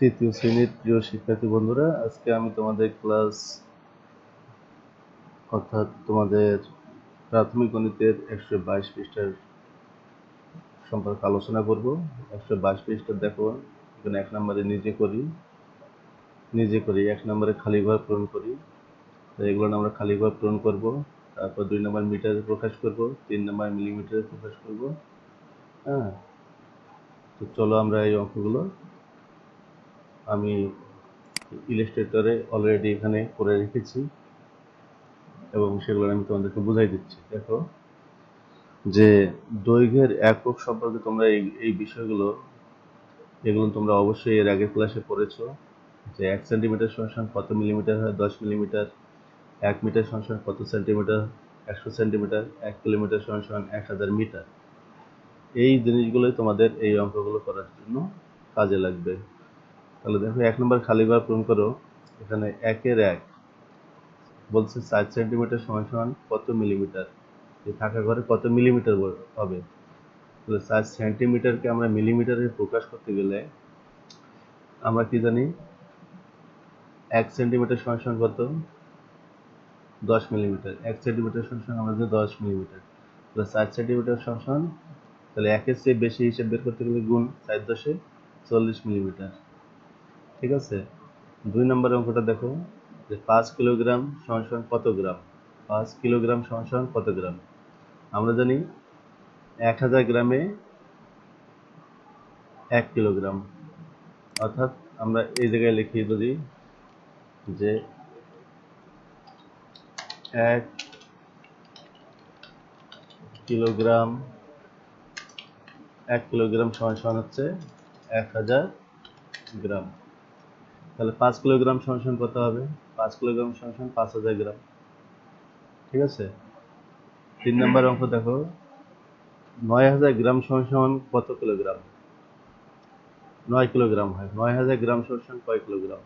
তৃতীয় শ্রেণির প্রিয় শিক্ষার্থী বন্ধুরা, আজকে আমি তোমাদের ক্লাস অর্থাৎ তোমাদের প্রাথমিক গণিতের একশো বাইশ পৃষ্ঠার সম্পর্কে আলোচনা করব। একশো বাইশ পৃষ্ঠা দেখো, এখানে এক নম্বরে নিজে করি নিজে করি, এক নম্বরে খালি ঘর পূরণ করি। তো এগুলো আমরা খালি ঘর পূরণ করব, তারপর দুই নম্বর মিটারে প্রকাশ করব, তিন নম্বর মিলিমিটারে প্রকাশ করব হ্যাঁ? তো চলো আমরা এই অঙ্কগুলো আমি ইলাস্ট্রেটরে অলরেডি এখানে করে রেখেছি এবং সেগুলো আমি তোমাদেরকে বুঝাই দিচ্ছি। দেখো যে দৈর্ঘ্যের একক সম্পর্কে তোমরা এই এই বিষয়গুলো, এগুলো তোমরা অবশ্যই এর আগের ক্লাসে পড়েছো, যে এক সেন্টিমিটার সমান কত মিলিমিটার হয়? দশ মিলিমিটার এক মিটার সমান কত সেন্টিমিটার একশো সেন্টিমিটার এক কিলোমিটার সমান এক হাজার মিটার এই জিনিসগুলোই তোমাদের এই অঙ্কগুলো করার জন্য কাজে লাগবে। তাহলে দেখো এক নম্বর খালি ঘর পূরণ করো। এখানে একের এক। বলছে চার সেন্টিমিটার সমান সমান কত মিলিমিটার এই ফাঁকা ঘরে কত মিলিমিটার হবে? তাহলে চার সেন্টিমিটারকে আমরা মিলিমিটারে প্রকাশ করতে গেলে আমরা কি জানি? এক সেন্টিমিটার সমান সমান কত? দশ মিলিমিটার এক সেন্টিমিটার সমান সমান জানি দশ মিলিমিটার তাহলে চার সেন্টিমিটার সমান সমান, তাহলে একের চেয়ে বেশি হিসেব বের করতে গেলে গুণ চার দশে চল্লিশ মিলিমিটার ঠিক আছে? দুই নম্বর অঙ্কটা দেখো, যে পাঁচ কিলোগ্রাম সমান কত গ্রাম? পাঁচ কিলোগ্রাম সমান কত গ্রাম? আমরা জানি এক হাজার গ্রামে এক কিলোগ্রাম। অর্থাৎ আমরা এই জায়গায় লিখি যদি যে এক কিলোগ্রাম এক কিলোগ্রাম সমান সমান হচ্ছে এক হাজার গ্রাম। তাহলে পাঁচ কিলোগ্রাম সমান কত হবে? পাঁচ কিলোগ্রাম সমান পাঁচ হাজার গ্রাম। ঠিক আছে? তিন নম্বর অঙ্ক দেখো। নয় হাজার গ্রাম সমান কত কিলোগ্রাম? নয় কিলোগ্রাম হয়। নয় হাজার গ্রাম সমান কয় কিলোগ্রাম?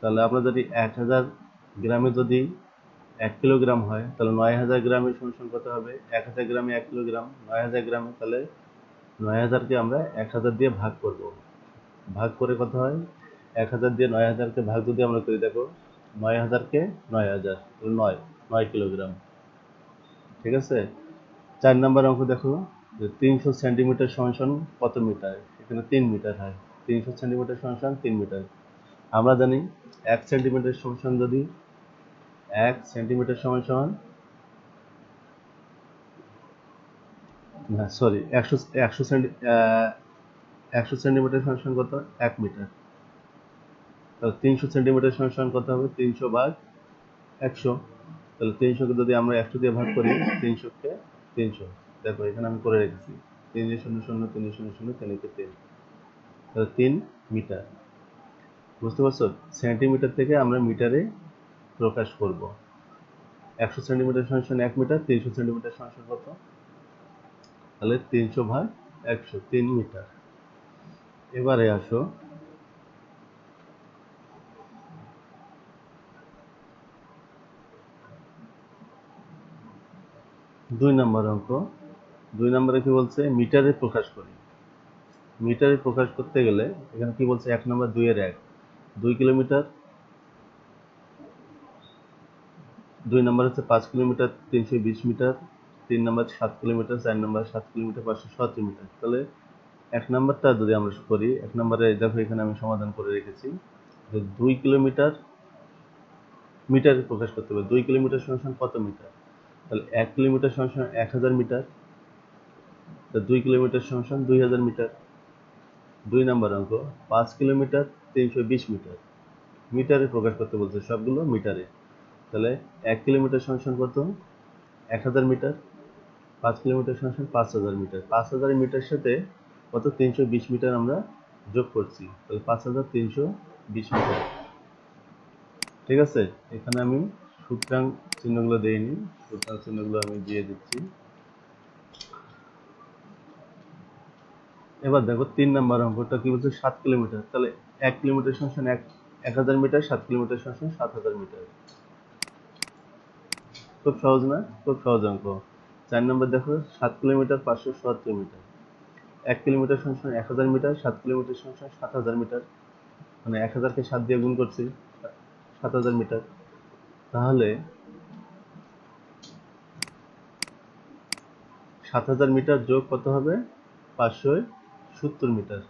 তাহলে আমরা যদি এক হাজার গ্রামে যদি এক কিলোগ্রাম হয়, তাহলে নয় হাজার গ্রামের সমান কত হবে? এক হাজার গ্রামে এক কিলোগ্রাম। নয় হাজার গ্রামে তাহলে নয় হাজারকে আমরা এক হাজার দিয়ে ভাগ করব। ভাগ করে কত হয়? এক হাজার দিয়ে নয় হাজারকে ভাগ যদি আমরা করি, দেখো, নয় হাজারকে নয় হাজার নয় নয় কিলোগ্রাম। ঠিক আছে? চার নম্বর অঙ্ক দেখো, যে তিনশো সেন্টিমিটার সমান কত মিটার? এখানে তিন মিটার হয়। তিনশো সেন্টিমিটার সমান তিন মিটার। আমরা জানি এক সেন্টিমিটার সমান যদি এক সেন্টিমিটার সমান না, সরি, একশো একশো সেন্টি একশো সেন্টিমিটার সমান কত? এক মিটার। তাহলে তিনশো সেন্টিমিটার সমান সমান কত হবে, তিনশো ভাগ একশো। তাহলে তিনশোকে যদি আমরা একশো দিয়ে ভাগ করি, তিনশোকে তিনশো। দেখো, এখানে আমি করে রেখেছি। তিন শূন্য শূন্য, তিন শূন্য শূন্য, তিন একে তিন। তাহলে তিন মিটার। বুঝতে পারছ? সেন্টিমিটার থেকে আমরা মিটারে প্রকাশ করব। একশো সেন্টিমিটার সমান এক মিটার, তিনশো সেন্টিমিটার সমান কত? তাহলে তিনশো ভাগ একশো, তিন মিটার। এবারে আসো। দুই নম্বর অঙ্ক। দুই নম্বরে কি বলছে? মিটারে প্রকাশ করি। মিটারে প্রকাশ করতে গেলে এখানে কি বলছে? এক নম্বর দুইয়ের এক। দুই কিলোমিটার। দুই নম্বর হচ্ছে পাঁচ কিলোমিটার, তিনশো বিশ মিটার। তিন নম্বর সাত কিলোমিটার, চার নম্বর সাত কিলোমিটার, পাঁচশো সতেরো মিটার। তাহলে এক নম্বরটা যদি আমরা করি, এক নম্বরে দেখো এখানে আমি সমাধান করে রেখেছি। দুই কিলোমিটার মিটারে প্রকাশ করতে হবে। দুই কিলোমিটার সমান কত মিটার? তাহলে এক কিলোমিটার সমান এক হাজার মিটার, তা দুই কিলোমিটার সমান দুই হাজার মিটার। দুই নম্বর অঙ্ক, পাঁচ কিলোমিটার তিনশো বিশ মিটার। মিটারে প্রকাশ করতে বলছে সবগুলো মিটারে। তাহলে এক কিলোমিটার সমান কত? এক হাজার মিটার। পাঁচ কিলোমিটার সমান পাঁচ হাজার মিটার। পাঁচ হাজার মিটার সাথে কত? তিনশো বিশ মিটার আমরা যোগ করছি। তাহলে পাঁচ হাজার তিনশো বিশ মিটার। ঠিক আছে? এখানে আমি সূত্রাং চিহ্নগুলো দেইনি সূত্রাং চিহ্নগুলো আমি দিয়ে দিচ্ছি। এবার দেখো তিন নাম্বার অঙ্কটা কি বলছে? সাত কিলোমিটার। তাহলে এক কিলোমিটার সমান এক এক হাজার মিটার, সাত কিলোমিটার সমান সাত হাজার মিটার। খুব সহজ না? খুব সহজ অঙ্ক। চার নম্বর দেখো, সাত কিলোমিটার পাঁচশো সত্তর মিটার। এক কিলোমিটার সমান এক হাজার মিটার, সাত কিলোমিটার সমান সাত হাজার মিটার। মানে এক হাজারকে সাত দিয়ে গুণ করছি, সাত হাজার মিটার। তাহলে সাত হাজার মিটার যোগ কত হবে? পাঁচশো সত্তর মিটার।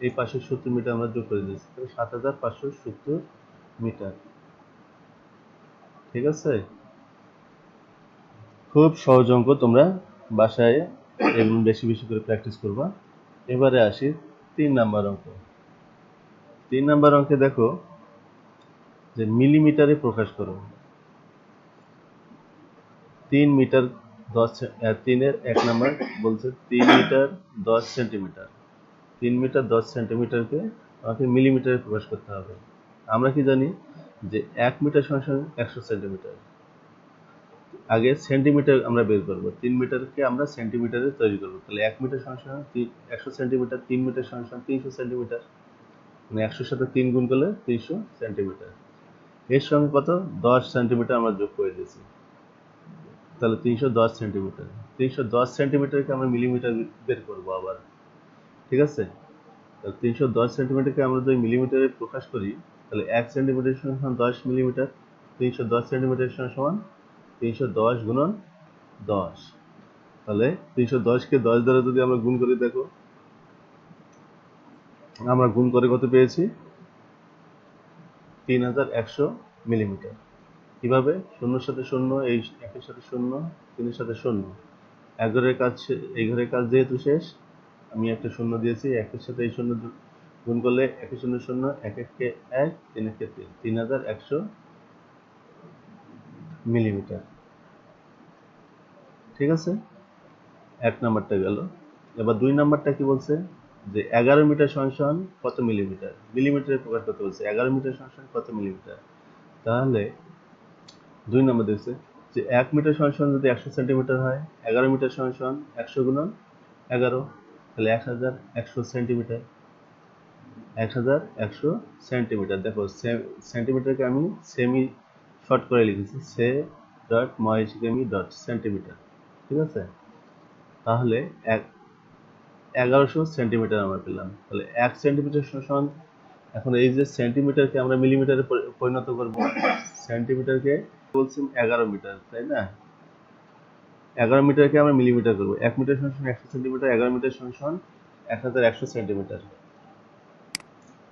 এই পাঁচশো সত্তর মিটার আমরা যোগ করে দিয়েছি। তাহলে সাত হাজার পাঁচশো সত্তর মিটার। ঠিক আছে? খুব সহজ অঙ্ক তোমরা বাসায় এবং বেশি বেশি করে প্র্যাকটিস করবা। এবারে আসি তিন নাম্বার অঙ্ক। তিন নাম্বার অঙ্কে দেখো যে মিলিমিটারে প্রকাশ করো তিন মিটার দশ তিনের এক নাম্বার বলছে তিন মিটার দশ সেন্টিমিটার। তিন মিটার দশ সেন্টিমিটারকে আমাকে মিলিমিটারে প্রকাশ করতে হবে। আমরা কি জানি যে এক মিটার সমান সমান একশো সেন্টিমিটার। আগে সেন্টিমিটার আমরা বের করব। তিন মিটারকে আমরা সেন্টিমিটারে তৈরি করব। তাহলে এক মিটার সমান তিন- একশো সেন্টিমিটার, তিন মিটার সমান সমান তিনশো সেন্টিমিটার। মানে একশোর সাথে তিন গুণ করলে তিনশো সেন্টিমিটার। এর সঙ্গে কত? দশ সেন্টিমিটার আমরা যোগ করে দিয়েছি। তাহলে তিনশো দশ সেন্টিমিটার। তিনশো দশ সেন্টিমিটারকে আমরা মিলিমিটার বের করব আবার। ঠিক আছে? তাহলে তিনশো দশ সেন্টিমিটারকে আমরা যদি মিলিমিটারে প্রকাশ করি, তাহলে এক সেন্টিমিটার সমান দশ মিলিমিটার। তিনশো দশ সেন্টিমিটার সমান তিনশো দশ গুণন দশ। তাহলে তিনশো দশকে দশ দ্বারা যদি আমরা গুণ করি, দেখো। আমরা গুণ করে কত পেয়েছি? তিন হাজার একশো মিলিমিটার। কীভাবে? শূন্যর সাথে শূন্য, এই একের সাথে শূন্য, তিনের সাথে শূন্য। এক ঘরের কাজ এই ঘরের কাজ যেহেতু শেষ, আমি একটা শূন্য দিয়েছি, একের সাথে এই শূন্য গুণ করলে একের শূন্য শূন্য, এক এককে এক, তিন একে তিন। তিন হাজার একশো মিলিমিটার। ঠিক আছে? এক নাম্বারটা গেল। এবার দুই নাম্বারটা কি বলছে? যে এগারো মিটার সমান কত মিলিমিটার? মিলিমিটারে প্রকাশ করতে বলছে, এগারো মিটার সমান কত মিলিমিটার? তাহলে দুই নম্বর দিচ্ছে যে এক মিটার সমান যদি একশো সেন্টিমিটার হয়, এগারো মিটার সমান একশো গুণন এগারো, তাহলে এক হাজার একশো সেন্টিমিটার। এক হাজার একশো সেন্টিমিটার। দেখো সেন্টিমিটারকে আমি সেমি শর্ট করে লিখেছি, সে ডট মহেশকেমি ডট সেন্টিমিটার। ঠিক আছে? তাহলে এক এগারোশো সেন্টিমিটার আমরা পেলাম। তাহলে এক সেন্টিমিটার সমান এখন এই যে সেন্টিমিটারকে আমরা মিলিমিটারে পরিণত করব। সেন্টিমিটারকে বলছি এগারো মিটার, তাই না? এগারো মিটারকে আমরা মিলিমিটার করব। এক মিটার সমান একশো সেন্টিমিটার, এগারো মিটার সমান এক হাজার একশো সেন্টিমিটার।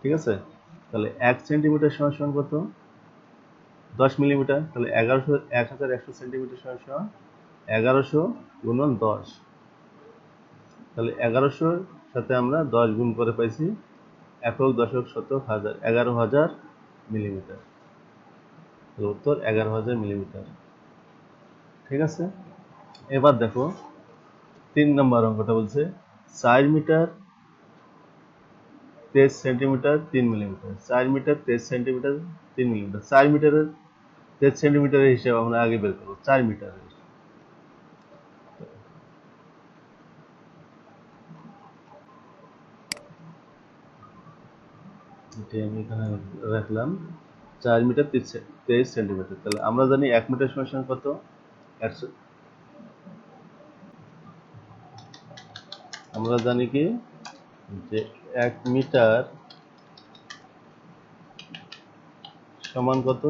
ঠিক আছে? তাহলে এক সেন্টিমিটার সমান কত? দশ মিলিমিটার। তাহলে এগারোশো এক হাজার একশো সেন্টিমিটার সমান এগারোশো গুণন দশ। তাহলে এগারোশোর সাথে আমরা দশ গুণ করে পাইছি একক দশক শতক হাজার, এগারো হাজার মিলিমিটার। উত্তর এগারো হাজার মিলিমিটার। ঠিক আছে? এবার দেখো, তিন নম্বর অঙ্কটা বলছে, চার মিটার তেইশ সেন্টিমিটার তিন মিলিমিটার। চার মিটার তেইশ সেন্টিমিটার তিন মিলিমিটার। চার মিটারের, তেইশ সেন্টিমিটারের হিসাব আমরা আগে বের করব, চার মিটারের। এটি আমি এখানে রাখলাম। চার মিটার তেইশ- সেন্টিমিটার। তাহলে আমরা জানি এক মিটার সমান কত? একশো আমরা জানি কি? যে এক মিটার সমান কত?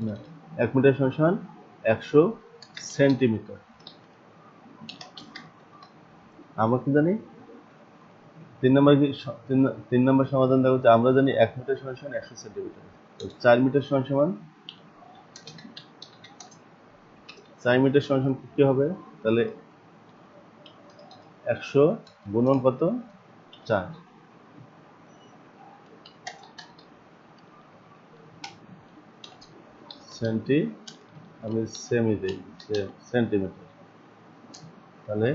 না, এক মিটার সমান একশো সেন্টিমিটার। আমরা কি জানি? তিন নম্বর তিন নম্বর সমাধান দেখো যে আমরা জানি এক মিটার সমান সমান একশো সেন্টিমিটার। চার মিটার সমান সমান, চার মিটার সমান সমান কি হবে? তাহলে একশো গুণন কত? চার। সেন্টি, আমি সেমি দিই সেন্টিমিটার। তাহলে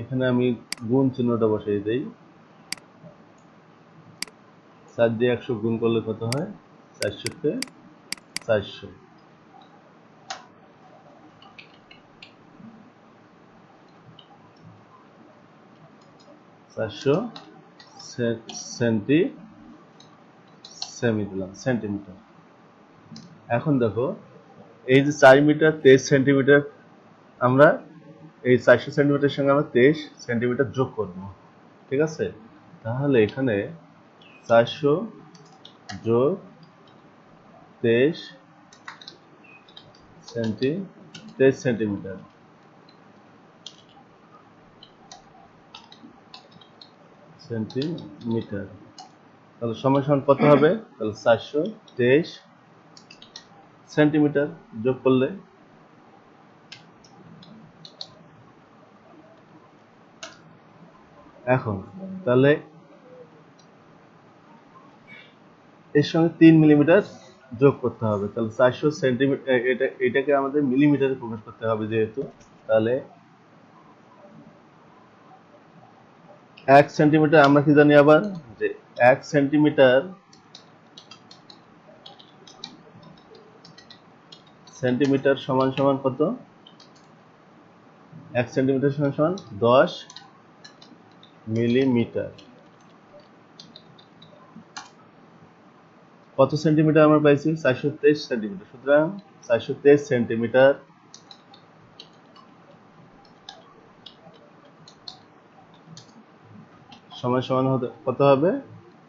এখানে আমি গুণ চিহ্নটা বসিয়ে দিই। চার দিয়ে একশো গুণ করলে কত হয়? চারশোতে চারশো। চারশো সেন্টি সেমি দিলাম সেন্টিমিটার। এখন দেখো, এই যে চার মিটার, তেইশ সেন্টিমিটার আমরা, এই চারশো সেন্টিমিটার সঙ্গে আমরা তেইশ সেন্টিমিটার যোগ করব। ঠিক আছে? তাহলে এখানে চারশো যোগ তেইশ সেন্টি, তেইশ সেন্টিমিটার। সেন্টিমিটার। তাহলে সমান কত হবে? তাহলে চারশো তেইশ সেন্টিমিটার যোগ করলে এখন, তাহলে এর সঙ্গে তিন মিলিমিটার যোগ করতে হবে। তাহলে চারশো সেন্টিমিটার এটা, এটাকে আমাদের মিলিমিটারে প্রকাশ করতে হবে যেহেতু। তাহলে এক সেন্টিমিটার আমরা কি জানি আবার? যে এক সেন্টিমিটার সেন্টিমিটার সমান সমান কত? এক সেন্টিমিটার সমান সমান দশ মিলিমিটার কত সেন্টিমিটার আমরা পাইছি? চারশো তেইশ সেন্টিমিটার। সুতরাং চারশো তেইশ সেন্টিমিটার। সমান সমান কত হবে?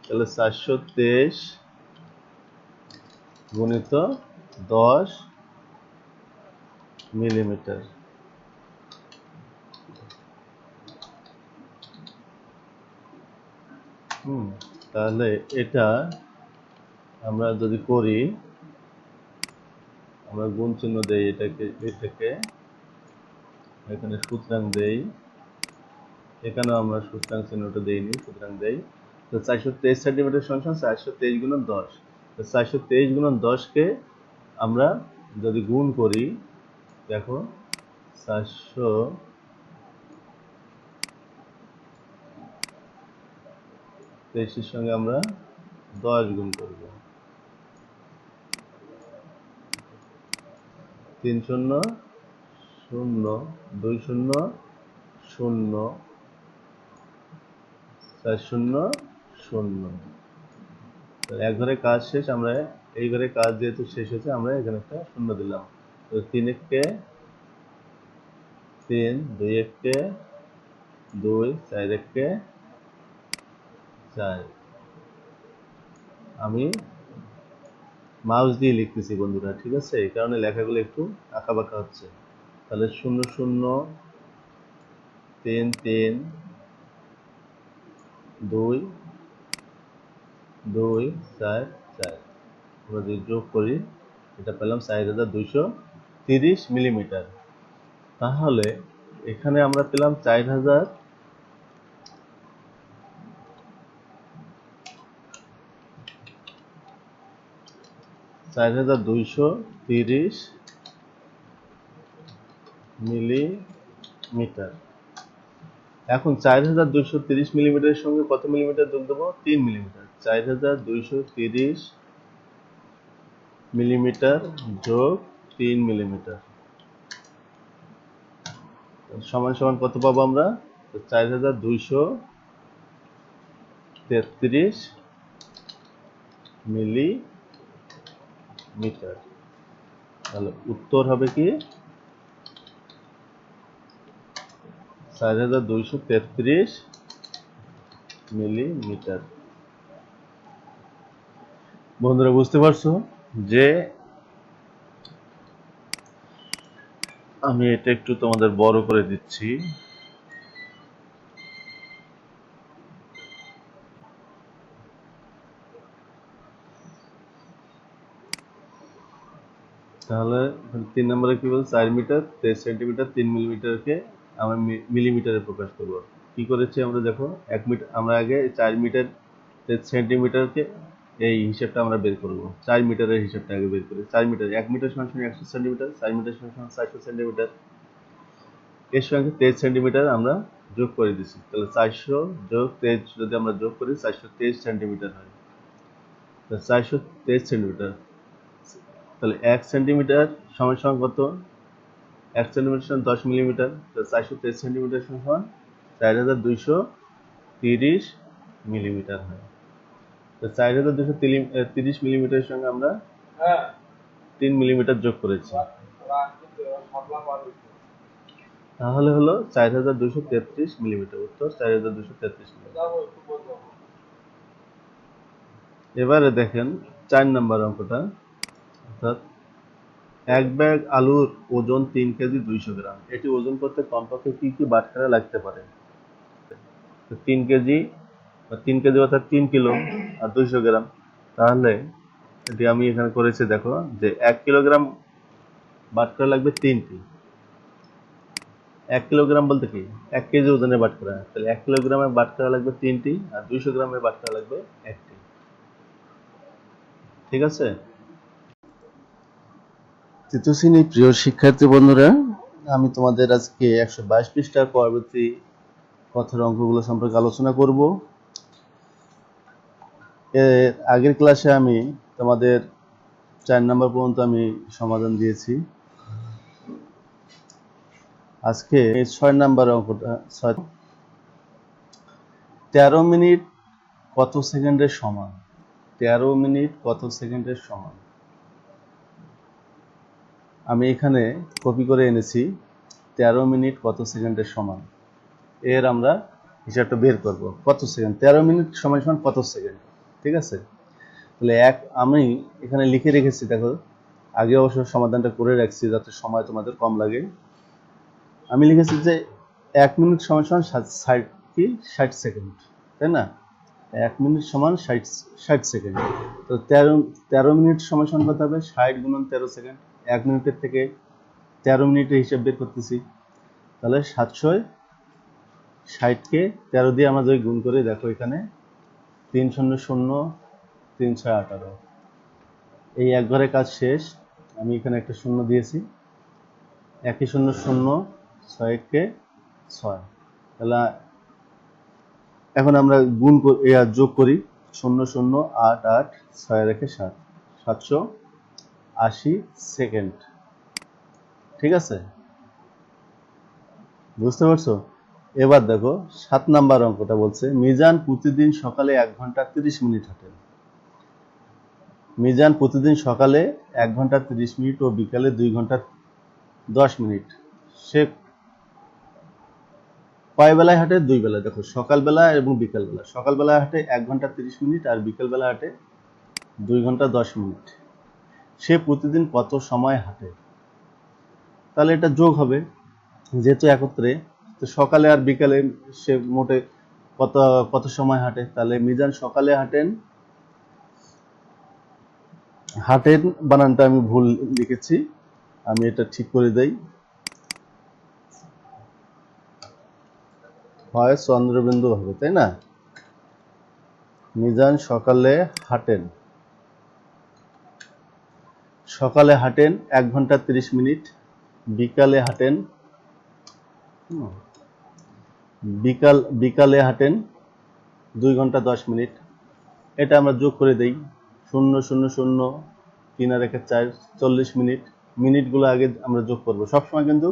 তাহলে চারশো তেইশ গুণিত দশ মিলিমিটার। হুম, তাহলে এটা আমরা যদি করি, আমরা গুণ চিহ্ন দেই এটাকে এটাকে, এখানে সুতরাং দেই, এখানেও আমরা সুতরাং চিহ্নটা দেইনি, সুতরাং দেই। তো চারশো তেইশ সেন্টিমিটার সংখ্যা চারশো তেইশ গুণন দশ। তো চারশো তেইশ গুণন দশকে আমরা যদি গুণ করি, দেখো, চারশো তেইশের সঙ্গে আমরা দশ গুণ করব। তিন শূন্য শূন্য দুই শূন্য শূন্য চার শূন্য। শূন্য এক ঘরে কাজ শেষ, আমরা এই ঘরে কাজ যেহেতু শেষ হয়েছে, আমরা এখানে একটা শূন্য দিলাম। তো তিন এককে তিন, দুই এককে দুই, চার এককে চার। আমি মাউস দিয়ে লিখতেছি বন্ধুরা, ঠিক আছে? এই কারণে লেখাগুলো একটু আঁকা বাঁকা হচ্ছে। তাহলে শূন্য শূন্য, তিন তিন, দুই দুই, চার চার। আমরা যদি যোগ করি, এটা পেলাম চার হাজার দুইশো তিরিশ মিলিমিটার। তাহলে এখানে আমরা পেলাম চার হাজার চার হাজার দুইশো তিরিশ মিলিমিটার। এখন চার হাজার দুইশো তিরিশ মিলিমিটারের সঙ্গে কত মিলিমিটার যোগ দেবো? তিন মিলিমিটার। চার হাজার দুইশো তিরিশ মিলিমিটার যোগ তিন মিলিমিটার। সমান সমান কত পাবো আমরা? চার হাজার দুইশো তেত্রিশ মিলিমিটার তাহলে উত্তর হবে কি? চার হাজার দুইশো তেত্রিশ মিলিমিটার। বন্ধুরা, বুঝতে পারছ যে আমি এটা একটু তোমাদের বড় করে দিচ্ছি। তাহলে তিন নম্বরে কি বলছে? চার মিটার, তেইশ সেন্টিমিটার, তিন মিলিমিটারকে আমরা মিলিমিটারে প্রকাশ করব। কি করেছি আমরা দেখো? এক মিটার আমরা আগে চার মিটার, তেইশ সেন্টিমিটারকে এই হিসাবটা আমরা বের করব। চার মিটারের হিসাবটা আগে বের করি। চার মিটার, এক মিটার সমান সমান একশো সেন্টিমিটার, চার মিটার সমান সমান চারশো সেন্টিমিটার। এর সঙ্গে তেইশ সেন্টিমিটার আমরা যোগ করে দিচ্ছি তাহলে চারশো যোগ তেইশ যদি আমরা যোগ করি, চারশো তেইশ সেন্টিমিটার হয়। চারশো তেইশ সেন্টিমিটার। তাহলে এক সেন্টিমিটার সমান সমান কত? এক সেন্টিমিটার সমান দশ মিলিমিটার তাহলে চারশো তেইশ সেন্টিমিটার সমান চার হাজার দুইশো তিরিশ মিলিমিটার হয়। তো চার হাজার দুশো তিরিশ মিলিমিটারের সঙ্গে আমরা তিন মিলিমিটার যোগ করেছি। তাহলে হলো চার হাজার দুশো তেত্রিশ মিলিমিটার উত্তর চার হাজার দুশো তেত্রিশ মিলিমিটার। এবারে দেখেন চার নম্বর অঙ্কটা। অর্থাৎ এক ব্যাগ আলুর ওজন তিন কেজি দুইশো গ্রাম। এটি ওজন করতে কমপক্ষে কি কি বাটখারা লাগতে পারে? তিন কেজি, বা তিন কেজি অর্থাৎ তিন কিলো আর দুইশো গ্রাম। তাহলে এটি আমি এখানে করেছি, দেখো, যে এক কিলোগ্রাম বাটখারা লাগবে তিনটি। এক কিলোগ্রাম বলতে কি? এক কেজি ওজনের বাটখারা। তাহলে এক কিলোগ্রামের বাটখারা লাগবে তিনটি আর দুইশো গ্রামের বাটখারা লাগবে একটি। ঠিক আছে? তৃতীয় শ্রেণির প্রিয় শিক্ষার্থী বন্ধুরা, আমি তোমাদের আজকে একশো বাইশ পৃষ্ঠার পরবর্তী কথার অঙ্কগুলো সম্পর্কে আলোচনা করব। এর আগের ক্লাসে আমি তোমাদের চার নম্বর পর্যন্ত আমি সমাধান দিয়েছি। আজকে ছয় নাম্বার অঙ্কটা, ছয় তেরো মিনিট কত সেকেন্ডের সমান? তেরো মিনিট কত সেকেন্ডের সমান? আমি এখানে কপি করে এনেছি, তেরো মিনিট কত সেকেন্ডের সমান? এর আমরা হিসাবটা বের করব। কত সেকেন্ড? তেরো মিনিট সময় সমান কত সেকেন্ড? ঠিক আছে? তাহলে এক, আমি এখানে লিখে রেখেছি, দেখো। আগে অবশ্য সমাধানটা করে রাখছি যাতে সময় তোমাদের কম লাগে। আমি লিখেছি যে এক মিনিট সময় সমান ষাট কি? ষাট সেকেন্ড, তাই না? এক মিনিট সমান ষাট ষাট সেকেন্ড। তো তেরো তেরো মিনিট সময় সমান কত হবে? ষাট গুণন তেরো সেকেন্ড। এক মিনিটের থেকে তেরো মিনিটের হিসাব বের করতেছি। তাহলে সাতশো ষাটকে তেরো দিয়ে আমরা যদি গুণ করে, দেখো এখানে তিন শূন্য শূন্য, তিন ছয় আঠারো। এই এক ঘরে কাজ শেষ। আমি এখানে একটা শূন্য দিয়েছি। একই শূন্য শূন্য ছয় ছয়কে ছয়। তাহলে এখন আমরা গুণ যোগ করি, শূন্য শূন্য, আট আট, ছয় রেখে সাত। সাতশো আশি সেকেন্ড। ঠিক আছে? বুঝতে পারছ? এবার দেখো, সাত নাম্বার অঙ্কটা বলছে, মিজান প্রতিদিন সকালে এক ঘণ্টা তিরিশ মিনিট হাঁটেন। মিজান প্রতিদিন সকালে এক ঘণ্টা তিরিশ মিনিট ও বিকালে দুই ঘণ্টা দশ মিনিট। সে কয় বেলায় হাঁটে? দুই বেলা দেখো সকালবেলা এবং বিকালবেলা সকালবেলা হাঁটে এক ঘণ্টা তিরিশ মিনিট আর বিকালবেলা হাঁটে দুই ঘণ্টা দশ মিনিট। সে প্রতিদিন কত সময় হাঁটে? তাহলে এটা যোগ হবে, যেহেতু একত্রে, তো সকালে আর বিকালে সে মোটে কত কত সময় হাঁটে? তাহলে মিজান সকালে হাঁটেন হাঁটেন, বানানটা আমি ভুল লিখেছি, আমি এটা ঠিক করে দেই। হয় চন্দ্রবিন্দু হবে, তাই না? মিজান সকালে হাঁটেন। সকালে হাঁটেন, এক ঘণ্টা তিরিশ মিনিট। বিকালে হাঁটেন। বিকাল, বিকালে হাঁটেন, দুই ঘণ্টা দশ মিনিট। এটা আমরা যোগ করে দেই। শূন্য শূন্য শূন্য, তিন আর চার, চল্লিশ মিনিট। মিনিটগুলো আগে আমরা যোগ করব। সবসময় কিন্তু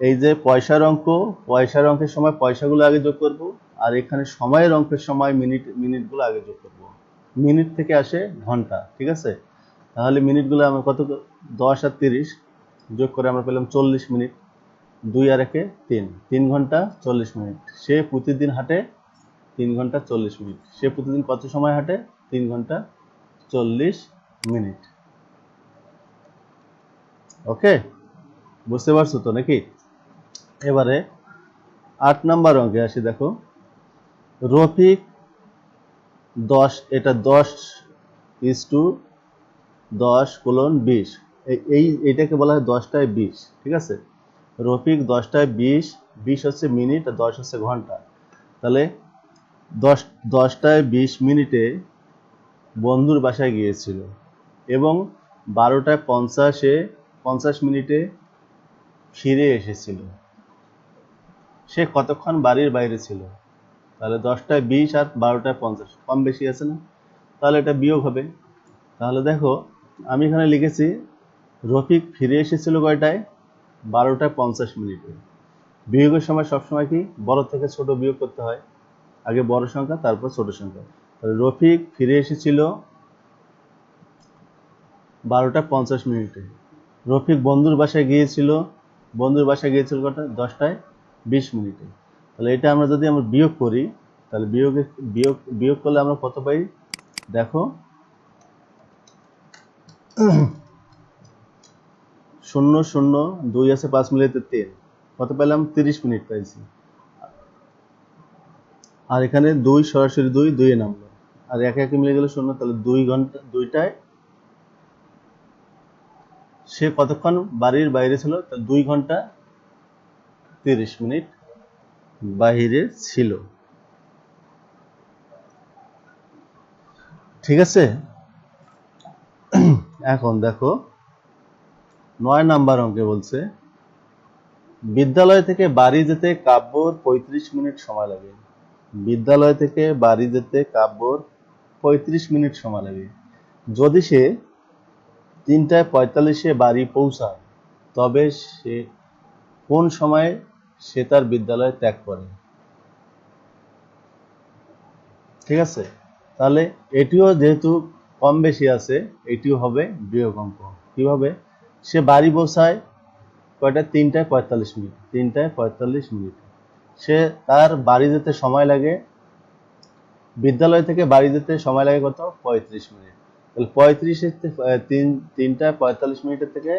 এই যে পয়সার অঙ্ক, পয়সার অঙ্কের সময় পয়সাগুলো আগে যোগ করব, আর এখানে সময়ের অঙ্কের সময় মিনিট, মিনিটগুলো আগে যোগ করব। মিনিট থেকে আসে ঘণ্টা, ঠিক আছে? তাহলে মিনিটগুলো আমরা কত? দশ আর তিরিশ যোগ করে আমরা পেলাম চল্লিশ মিনিট। দুই আর একে তিন। তিন ঘণ্টা চল্লিশ মিনিট। সে প্রতিদিন হাঁটে তিন ঘণ্টা চল্লিশ মিনিট। সে প্রতিদিন কত সময় হাঁটে? তিন ঘণ্টা চল্লিশ মিনিট। ওকে? বুঝতে পারছ তো নাকি? এবারে আট নাম্বার অঙ্কে আসি, দেখো। রফিক দশ, এটা দশ ইস টু দশ কোলন বিশ। এই- এটাকে বলা হয় দশটায় বিশ, ঠিক আছে? রফিক দশটায় বিশ বিশ হচ্ছে মিনিট, আর দশ হচ্ছে ঘণ্টা। তাহলে দশ, দশটায় বিশ মিনিটে বন্ধুর বাসায় গিয়েছিল এবং বারোটায় পঞ্চাশে, পঞ্চাশ মিনিটে ফিরে এসেছিল। সে কতক্ষণ বাড়ির বাইরে ছিল? তাহলে দশটায় বিশ আর বারোটায় পঞ্চাশ। কম বেশি আছে না? তাহলে এটা বিয়োগ হবে। তাহলে দেখো আমি এখানে লিখেছি, রফিক ফিরে এসেছিল কয়টায়? বারোটায় পঞ্চাশ মিনিটে। বিয়োগের সময় সবসময় কি? বড় থেকে ছোট বিয়োগ করতে হয়। আগে বড় সংখ্যা, তারপর ছোট সংখ্যা। তাহলে রফিক ফিরে এসেছিল বারোটা পঞ্চাশ মিনিটে। রফিক বন্ধুর বাসায় গিয়েছিল। বন্ধুর বাসায় গিয়েছিল কটা? দশটায় বিশ মিনিটে। তাহলে এটা আমরা যদি আমরা বিয়োগ করি, তাহলে বিয়োগে বিয়োগ বিয়োগ করলে আমরা কত পাই? দেখো শূন্য শূন্য, দুই আছে পাঁচ মিনিটে তিন। কত পেলাম? তিরিশ মিনিট পাইছি। আর এখানে দুই, সরাসরি দুই দুই নামলো। আর একে একে মিলে গেলে শূন্য, তাহলে দুই ঘণ্টা, দুইটায় সে কতক্ষণ বাড়ির বাইরে ছিল? তাহলে দুই ঘণ্টা তিরিশ মিনিট বাহিরে ছিল। ঠিক আছে? এখন দেখো, নয় নাম্বার অঙ্কে বলছে, বিদ্যালয় থেকে বাড়ি যেতে কাব্যর পঁয়ত্রিশ মিনিট সময় লাগে। বিদ্যালয় থেকে বাড়ি যেতে কাব্যর পঁয়ত্রিশ মিনিট সময় লাগে। যদি সে তিনটায় পঁয়তাল্লিশে বাড়ি পৌঁছায়, তবে সে কোন সময়ে সে তার বিদ্যালয় ত্যাগ করে? ঠিক আছে? তাহলে এটিও যেহেতু কম বেশি আছে, এটিও হবে অঙ্ক। কীভাবে? সে বাড়ি বসায় কয়টা? তিনটায় পঁয়তাল্লিশ মিনিট। তিনটায় পঁয়তাল্লিশ মিনিট। সে তার বাড়ি যেতে সময় লাগে। বিদ্যালয় থেকে বাড়ি যেতে সময় লাগে কত? পঁয়ত্রিশ মিনিট। তাহলে পঁয়ত্রিশের তিন, তিনটায় পঁয়তাল্লিশ মিনিটের থেকে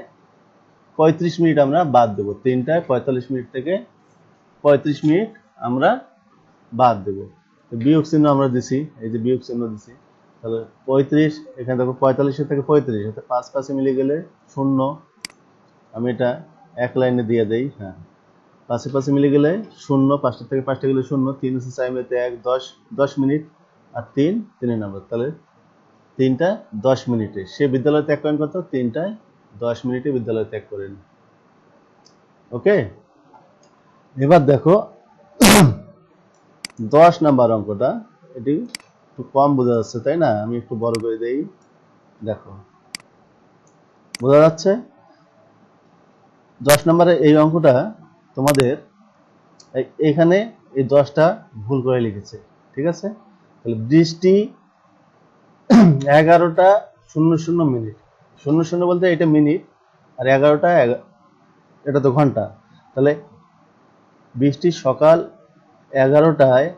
পঁয়ত্রিশ মিনিট আমরা বাদ দেবো। তিনটায় পঁয়তাল্লিশ মিনিট থেকে পঁয়ত্রিশ মিনিট আমরা বাদ দেবো। বিয়োগ চিহ্ন আমরা দিছি। এই যে বিয়োগ চিহ্ন দিছি। তাহলে পঁয়ত্রিশ, এখানে দেখো পঁয়তাল্লিশের থেকে পঁয়ত্রিশ, অর্থাৎ পাঁচ পাশে মিলে গেলে শূন্য। আমি এটা এক লাইনে দিয়ে দেই হ্যাঁ। পাশে পাশে মিলে গেলে শূন্য, পাঁচটা থেকে পাঁচটা গেলে শূন্য, তিন আছে চার মিনিটে এক, দশ দশ মিনিট। আর তিন, তিনের নাম্বার, তাহলে তিনটা দশ মিনিটে। সে বিদ্যালয় ত্যাগ করেন কত? তিনটায় দশ মিনিটে বিদ্যালয় ত্যাগ করেন। ওকে? এবার দেখো, দশ নাম্বার অঙ্কটা, এটি একটু কম বোঝা যাচ্ছে, তাই না? আমি একটু বড় করে দেই। দেখো। বোঝা যাচ্ছে? দশ নম্বরে এই অঙ্কটা তোমাদের এখানে এই দশটা ভুল করে লিখেছে, ঠিক আছে? তাহলে বৃষ্টি এগারোটা শূন্য শূন্য মিনিট। শূন্য শূন্য বলতে এটা মিনিট, আর এগারোটা এগা- এটা তো ঘণ্টা। তাহলে বৃষ্টি সকাল এগারোটায়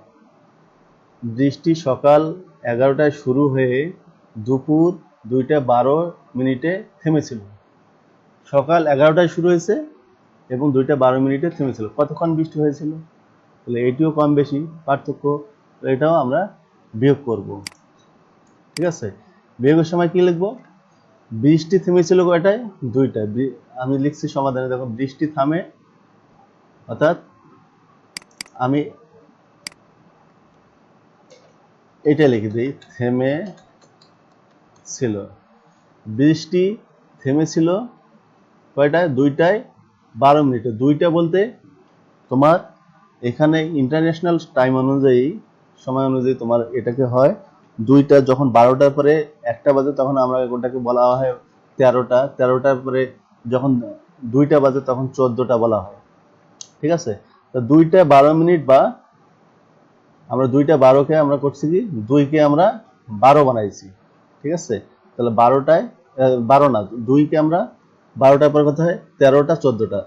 বৃষ্টি সকাল এগারোটায় শুরু হয়ে দুপুর দুইটা বারো মিনিটে থেমেছিল। সকাল এগারোটায় শুরু হয়েছে এবং দুইটা বারো মিনিটে থেমেছিল। কতক্ষণ বৃষ্টি হয়েছিল? তাহলে এটিও কম বেশি পার্থক্য। এটাও আমরা বিয়োগ করব। ঠিক আছে? বিয়োগের সময় কি লিখব? বৃষ্টি থেমেছিল কয়টায়? দুইটায় আমি লিখছি সমাধানে। দেখো, বৃষ্টি থামে, অর্থাৎ আমি এটা লিখে দিই, থেমে ছিল। বৃষ্টি থেমেছিল কয়টায়? দুইটায় বারো মিনিটে। দুইটা বলতে তোমার এখানে ইন্টারন্যাশনাল টাইম অনুযায়ী, সময় অনুযায়ী তোমার এটাকে হয় দুইটা, যখন বারোটার পরে একটা বাজে তখন আমরা ওটাকে বলা হয় তেরোটা, তেরোটার পরে যখন দুইটা বাজে তখন চোদ্দটা বলা হয়। ঠিক আছে? তো দুইটা বারো মিনিট বা আমরা দুইটা বারোকে আমরা করছি কি? দুইকে আমরা বারো বানাইছি। ঠিক আছে? তাহলে বারোটায় বারো না দুইকে আমরা বারোটার পরে কথা হয়? তেরোটা, চোদ্দটা।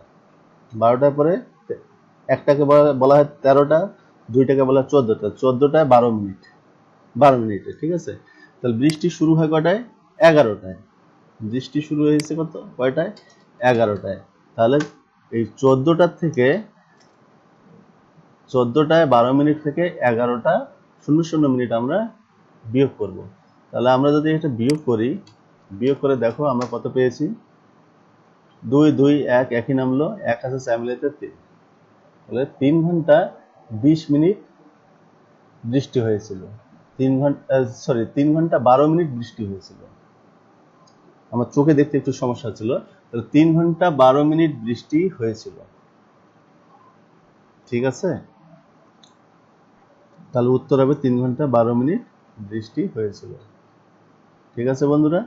বারোটার পরে একটাকে বলা- হয় তেরোটা, দুইটাকে বলা হয় চোদ্দটা। চোদ্দটায় বারো মিনিট। বারো মিনিটে, ঠিক আছে? তাহলে বৃষ্টি শুরু হয় কটায়? এগারোটায়। বৃষ্টি শুরু হয়েছে কত? কয়টায়? এগারোটায়। তাহলে এই চোদ্দটার থেকে চোদ্দটায় বারো মিনিট থেকে এগারোটা শূন্য শূন্য মিনিট আমরা বিয়োগ করব। তাহলে আমরা যদি এটা বিয়োগ করি, বিয়োগ করে দেখো আমরা কত পেয়েছি? দুই দুই, এক, একই নামলো, এক আছে ফ্যামিলিতে তিন। তাহলে তিন ঘণ্টা বিশ মিনিট বৃষ্টি হয়েছিল। তিন ঘণ্টা সরি তিন ঘণ্টা বারো মিনিট বৃষ্টি হয়েছিল। আমার চোখে দেখতে একটু সমস্যা ছিল। তাহলে তিন ঘণ্টা বারো মিনিট বৃষ্টি হয়েছিল। ঠিক আছে? তাহলে উত্তর হবে তিন ঘণ্টা বারো মিনিট বৃষ্টি হয়েছিল। ঠিক আছে বন্ধুরা?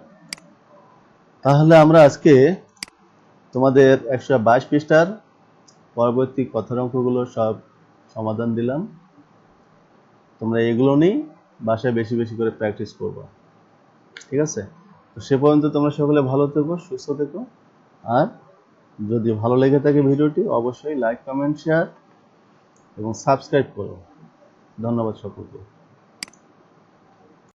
তাহলে আমরা আজকে তোমাদের একশো বাইশ পৃষ্ঠার পরবর্তী কথার অঙ্কগুলো সব সমাধান দিলাম। তোমরা এগুলো নিয়েই বাসায় বেশি বেশি করে প্র্যাকটিস করবা। ঠিক আছে? তো সে পর্যন্ত তোমরা সকলে ভালো থেকো, সুস্থ থেকো। আর যদি ভালো লেগে থাকে ভিডিওটি, অবশ্যই লাইক কমেন্ট শেয়ার এবং সাবস্ক্রাইব করো। ধন্যবাদ সকলকে।